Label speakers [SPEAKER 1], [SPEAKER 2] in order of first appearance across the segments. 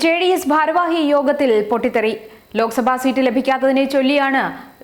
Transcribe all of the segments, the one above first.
[SPEAKER 1] J D S ഭാരവാഹി യോഗത്തിൽ പൊട്ടിത്തെറി. ലോക്സഭാ സീറ്റ് ലഭിക്കാത്തതിനെ ചൊല്ലിയാണ്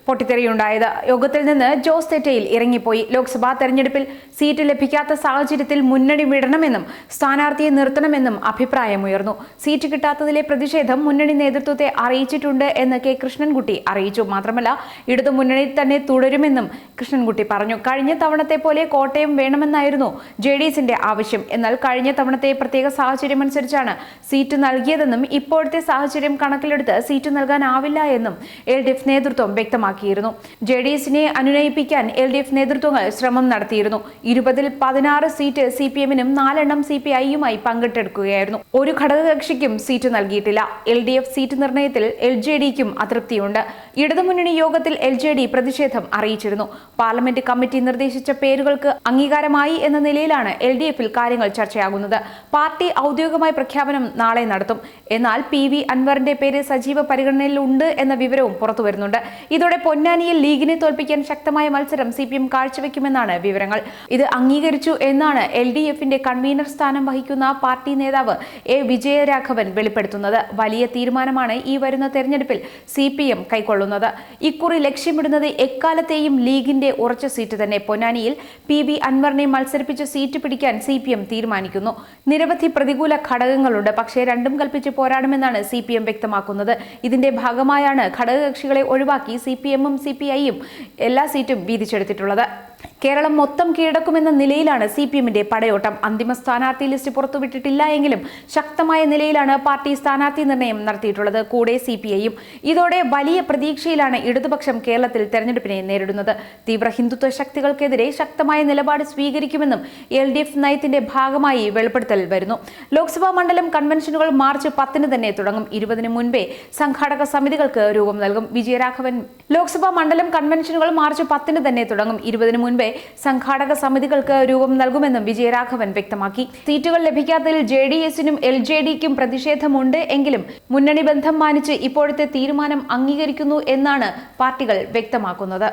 [SPEAKER 1] പൊട്ടിത്തെറിയുണ്ടായത്. യോഗത്തിൽ നിന്ന് ജോസ് തെറ്റയിൽ ഇറങ്ങിപ്പോയി. ലോക്സഭാ തെരഞ്ഞെടുപ്പിൽ സീറ്റ് ലഭിക്കാത്ത സാഹചര്യത്തിൽ മുന്നണി വിടണമെന്നും സ്ഥാനാർത്ഥിയെ നിർത്തണമെന്നും അഭിപ്രായമുയർന്നു. സീറ്റ് കിട്ടാത്തതിലെ പ്രതിഷേധം മുന്നണി നേതൃത്വത്തെ അറിയിച്ചിട്ടുണ്ട് എന്ന് കെ കൃഷ്ണൻകുട്ടി അറിയിച്ചു. മാത്രമല്ല ഇടതു മുന്നണി തന്നെ തുടരുമെന്നും കൃഷ്ണൻകുട്ടി പറഞ്ഞു. കഴിഞ്ഞ തവണത്തെ പോലെ കോട്ടയം വേണമെന്നായിരുന്നു ജെ ഡി എസിന്റെ ആവശ്യം. എന്നാൽ കഴിഞ്ഞ തവണത്തെ പ്രത്യേക സാഹചര്യമനുസരിച്ചാണ് സീറ്റ് നൽകിയതെന്നും ഇപ്പോഴത്തെ സാഹചര്യം കണക്കിലെടുത്ത് സീറ്റ് നൽകാനാവില്ല എന്നും എൽ ഡി എഫ് നേതൃത്വം വ്യക്തമാക്കിയിരുന്നു ജെ ഡി എസിനെ അനുനയിപ്പിക്കാൻ എൽ ഡി എഫ് നേതൃത്വങ്ങൾ ശ്രമം നടത്തിയിരുന്നു. ഇരുപതിൽ പതിനാറ് സീറ്റ് സി പി എമ്മിനും നാലെണ്ണം സി പി ഐയുമായി പങ്കിട്ടെടുക്കുകയായിരുന്നു. ഒരു ഘടകകക്ഷിക്കും സീറ്റ് നൽകിയിട്ടില്ല. എൽ ഡി എഫ് സീറ്റ് നിർണയത്തിൽ എൽ ജെ ഡിക്കും അതൃപ്തിയുണ്ട്. ഇടതുമുന്നണി യോഗത്തിൽ എൽ ജെ ഡി പ്രതിഷേധം അറിയിച്ചിരുന്നു. പാർലമെന്റ് കമ്മിറ്റി നിർദ്ദേശിച്ച പേരുകൾക്ക് അംഗീകാരമായി എന്ന നിലയിലാണ് എൽ ഡി എഫിൽ കാര്യങ്ങൾ ചർച്ചയാകുന്നത്. പാർട്ടി ഔദ്യോഗികമായ പ്രഖ്യാപനം നാളെ നടത്തും. എന്നാൽ പി വി അൻവറിന്റെ പേര് സജീവ പരിഗണനയിലുണ്ട് എന്ന വിവരവും പുറത്തുവരുന്നുണ്ട്. ഇതോടെ പൊന്നാനിയിൽ ലീഗിനെ തോൽപ്പിക്കാൻ ശക്തമായ മത്സരം സി പി എം കാഴ്ചവെക്കുമെന്നാണ് വിവരങ്ങൾ. ഇത് അംഗീകരിച്ചു എന്നാണ് എൽ ഡി എഫിന്റെ കൺവീനർ സ്ഥാനം വഹിക്കുന്ന പാർട്ടി നേതാവ് എ വിജയരാഘവൻ വെളിപ്പെടുത്തുന്നത്. വലിയ തീരുമാനമാണ് ഈ വരുന്ന തെരഞ്ഞെടുപ്പിൽ സി പി എം കൈക്കൊള്ളുന്നത്. ഇക്കുറി ലക്ഷ്യമിടുന്നത് എക്കാലത്തെയും ലീഗിന്റെ ഉറച്ച സീറ്റ് തന്നെ. പൊന്നാനിയിൽ പി വി അൻവറിനെ മത്സരിപ്പിച്ച് സീറ്റ് പിടിക്കാൻ സി പി എം തീരുമാനിക്കുന്നു. നിരവധി പ്രതികൂല ഘടകങ്ങളുണ്ട്. പക്ഷേ രണ്ടും കൽപ്പിച്ച് പോരാടുമെന്നാണ് സി പി എം വ്യക്തമാക്കുന്നത്. ഇതിന്റെ ഭാഗമായാണ് ഘടകകക്ഷികളെ ഒഴിവാക്കി സി പി എമ്മും സി പി ഐയും എല്ലാ സീറ്റും വീതിച്ചെടുത്തിട്ടുള്ളത്. കേരളം മൊത്തം കീഴടക്കുമെന്ന നിലയിലാണ് സി പി എമ്മിന്റെ പടയോട്ടം. അന്തിമ സ്ഥാനാർത്ഥി ലിസ്റ്റ് പുറത്തുവിട്ടിട്ടില്ല എങ്കിലും ശക്തമായ നിലയിലാണ് പാർട്ടി സ്ഥാനാർത്ഥി നിർണയം നടത്തിയിട്ടുള്ളത്. കൂടെ സി പി ഐയും. ഇതോടെ വലിയ പ്രതീക്ഷയിലാണ് ഇടതുപക്ഷം കേരളത്തിൽ തെരഞ്ഞെടുപ്പിനെ നേരിടുന്നത്. തീവ്ര ഹിന്ദുത്വ ശക്തികൾക്കെതിരെ ശക്തമായ നിലപാട് സ്വീകരിക്കുമെന്നും എൽ ഡി എഫ് നയത്തിന്റെ ഭാഗമായി വെളിപ്പെടുത്തൽ വരുന്നു. ലോക്സഭാ മണ്ഡലം കൺവെൻഷനുകൾ മാർച്ച് പത്തിന് തന്നെ തുടങ്ങും. ഇരുപതിന് മുൻപേ സംഘാടക സമിതികൾക്ക് രൂപം നൽകും. വിജയരാഘവൻ ലോക്സഭാ മണ്ഡലം കൺവെൻഷനുകൾ മാർച്ച് പത്തിന് തന്നെ തുടങ്ങും. ഇരുപതിന് മുൻപേ സംഘാടക സമിതികൾക്ക് രൂപം നൽകുമെന്നും വിജയരാഘവൻ വ്യക്തമാക്കി. സീറ്റുകൾ ലഭിക്കാത്തതിൽ ജെ ഡി എസിനും എൽ ജെ ഡിക്കും പ്രതിഷേധമുണ്ട് എങ്കിലും മുന്നണി ബന്ധം മാനിച്ച് ഇപ്പോഴത്തെ തീരുമാനം അംഗീകരിക്കുന്നു എന്നാണ് പാർട്ടികൾ വ്യക്തമാക്കുന്നത്.